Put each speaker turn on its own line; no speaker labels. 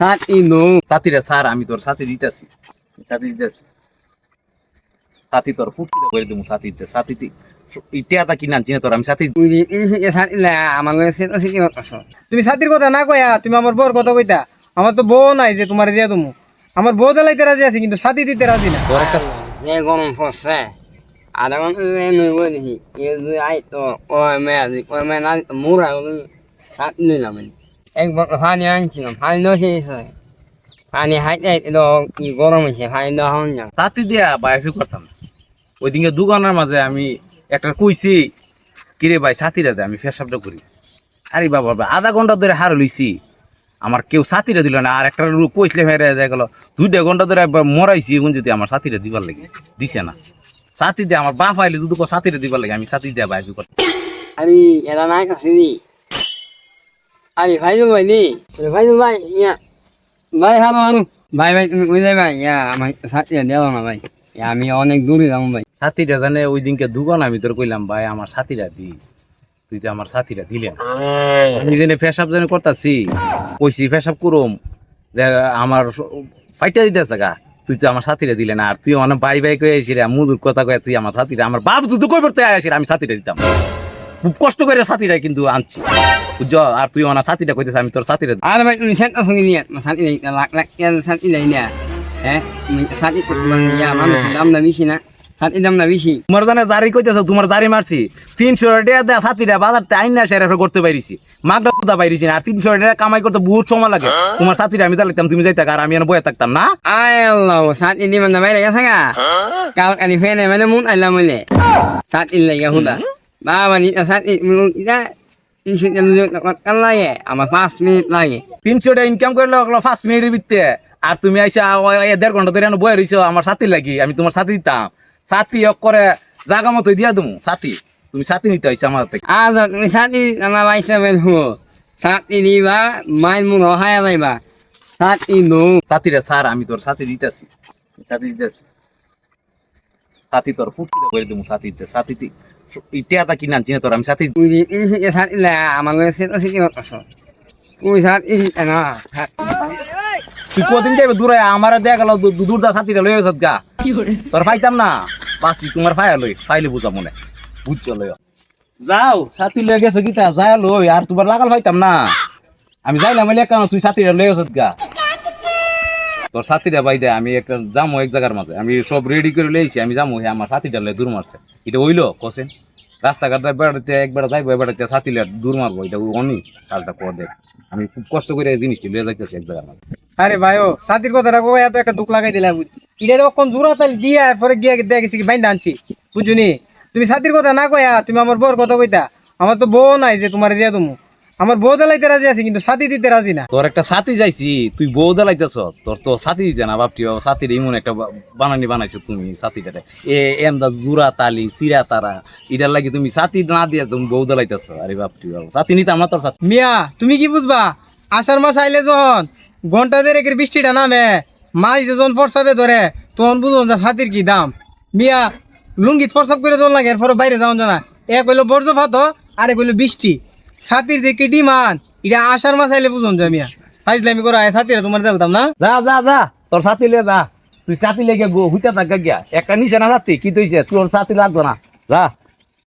সাত ইনো
সাথীরা স্যার আমি তোর সাথে দিতেছি। সাথে দিতেছি। সাথী তোর ফুটকিটা করে দেবো সাথীতে সাথীতে ইটিয়াটা কিনা তোর আমি সাথী
আমার
তুমি সাথীর কথা না কয়া তুমি আমার বউর কথা কইতা। আমার তো বউ নাই যে তোমার দিয়া তুমি আমার বউ দেলাইতে রাজি আছে কিন্তু সাথী দিতে রাজি না।
তোর একটা
যে গরম পড়ছে আধা ঘণ্টা নই এ আই তো ও মে আজি ও মে না মুরা সাত নিলাম আমি এক বছর পানি আনছিলাম পানি দেওয়া শেষ হয় পানি হাইতে হাইতে তো কি গরম হয়েছে পানি দেওয়া হন না
সাথী দিয়া বাইফি করতাম না ওই দিনকে দোকানের মাঝে আমি একটা কইছি কিরে ভাই সাথীরা দে আমি ফেসাবটা করি আরে বাবা আধা ঘণ্টা ধরে হার লইছি আমার কেউ সাথীরা দিল না আর একটা লোক কইসলে মেরে দেখা গেল দুইটা ঘণ্টা ধরে একবার মরাইছি এখন যদি আমার সাথীরা দিবার লাগে দিছে না সাথী দিয়ে আমার বাপ আইলে যদি সাথীরা দিবার লাগে আমি সাথী দিয়া বাইফি করতাম
আমি এরা নাই কাছে আরে ভাই ভাই নি ভাই ভাই ইয়া ভাই হালো হালো ভাই ভাই তুমি কই যাই ভাই ইয়া আমার সাথে দেও না ভাই ইয়া, আমি অনেক দূরে যাব ভাই
সাথীরা জানে ওই দিনকে দোকান আমি তোর কইলাম ভাই আমার সাথীরা দিস তুই তো আমার সাথীরা দিলে না আমি জেনে ফেসাব জানে করতাছি কইছি ফেসাব করুম যে আমার ফাইটা দিতেছে গা তুই তো আমার সাথীরা দিলে না আর তুই মানে বাই বাই কয়ে আসি রে মুদুর কথা কয়ে তুই আমার সাথীরা আমার বাপ তুই তো কই পড়তে আসি আমি সাথীরা দিতাম খুব কষ্ট করে সাথীরা কিন্তু আনছি বুঝছ আর তুই আমার সাথীরা কইতেছ আমি তোর সাথীরা।
আর ভাই তুমি সেটা সঙ্গে নিয়ে সাথে নেই লাখ লাখ কেন সাথে নেই না। হ্যাঁ? সাথে ইয়া মানুষের দাম না বেশি না। সাথে দাম না বেশি।
তোমার জানে জারি কইতেছ তোমার জারি মারছি। তিনশো টাকা দেয়া সাথীরা বাজারতে আইন না সেরা করতে পারিছি মাগটা সুদা পাইরিছি না আর তিনশো টাকা কামাই করতে বহুত সময় লাগে। তোমার সাথীরা আমি তাহলে তুমি যাইতা আর আমি বয়ে থাকতাম না?
আয় আল্লাহ সাথে দি মানে বাইরে গেছে গা? কাল কালি ফেনে মানে মুন আইলাম বলে সাথে লাগে হুদা। বাবা নি সাথে ইটা তিনশো লাগে আমার পাঁচ মিনিট লাগে
তিনশো টাকা ইনকাম করলে ওগুলো পাঁচ মিনিটের ভিত্তে আর তুমি আইসা দেড় ঘণ্টা ধরে বয়ে রইছো আমার সাথী লাগি আমি তোমার সাথী দিতাম। সাথী অক করে জাগা মতো দিয়া তুমি সাথী। তুমি সাথী নিতে আইসা আমার থেকে।
আজ তুমি সাথে আমার বাইসা বের হো সাথে দিবা মাইল মুন হায়া যাইবা। সাথে নো
সাথীরা স্যার আমি তোর সাথী দিতেছি সাথী দিতেছি। সাথী তোর ফুটকিটা করে দেবো সাথীতে সাথীতে। ইটিয়াটা কিনা আনছি না তোর আমি সাথী
তুই যে পাচ্ছ তুই সাথে না
তুই কদিন যাবে দূরে? আমার দেখা গেল দূরদা সাথীটা লয়ে গেছত গা। তোর পাইতাম না। বাসি তোমার পায়া লই পাইলে বুঝা মনে। বুঝছ লই যাও সাথী লয়ে গেছো গীতা যাই লই আর তোমার লাগাল পাইতাম না। আমি যাইলাম বলে কেন তুই সাথীটা লয়ে গেছত গা। তোর সাথীটা বাই দে আমি একটা যামো এক জায়গার মাঝে। আমি সব রেডি করে লইছি, আমি যামো আমার সাথীটা লয়ে দূর মারছে। এটা হইল, কোসেন। রাস্তাঘাট বেড়াতে একবার যাইবো বেড়াতে সাথী লয়ে দূর মারবো, এটা অনি কালটা কর দেখ আমি খুব কষ্ট করে এই জিনিসটি লয়ে যাইতেছি এক জায়গার মাঝে।
আরে ভাইও সাথীর কথাটা কয়ে এত একটা দুঃখ লাগাই দিলাম। ইটার অক্ষণ জোড়া তাল দিয়া, এরপরে গিয়া দেখা গেছি কি, বাইন্দা আনছি। বুঝুনি? তুমি সাথীর কথা না কয়া, তুমি আমার বউর কথা কইতা। আমার তো বউ নাই যে তোমার দিয়া তুমি আমার বউ দেলাইতে রাজি আছে কিন্তু সাথী দিতে রাজি না।
তোর একটা সাথী যাইছি তুই বউ দেলাইতেছ তোর তো সাথী দিতে না বাপটি বাবা সাথীর এমন একটা বানানি বানাইছো তুমি সাথীটারে। এ এম এমদা জুরা তালি সিরা তারা এটার লাগি তুমি সাথী না দিয়ে তুমি বউ দেলাইতেছ। আরে বাপটি বাবা সাথী নিতাম না তোর সাথী
মিয়া তুমি কি বুঝবা? আষাঢ় মাস আইলে যখন ঘণ্টা দেড়েকের বৃষ্টিটা নামে মাছ যখন ফরসাবে ধরে তখন বুঝুন যে ছাতির কি দাম। মিয়া লুঙ্গিত ফরসাব করে দোল লাগে এরপরে বাইরে যাওয়া জানা এক হইল বর্জ্য ভাত আর এক হইল বৃষ্টি। ছাতির যে কি ডিমান এটা আসার মাস আইলে বুঝুন জামিয়া ফাইজলামি করা হয় সাতিরা তোমার দিলতাম না?
যা যা যা, তোর সাথী যা। তুই সাথী লেগে গো, হুইতে থাকা গিয়া। একটা নিচে না সাথী কি তুইছে তোর সাথী লাগতো না। যা।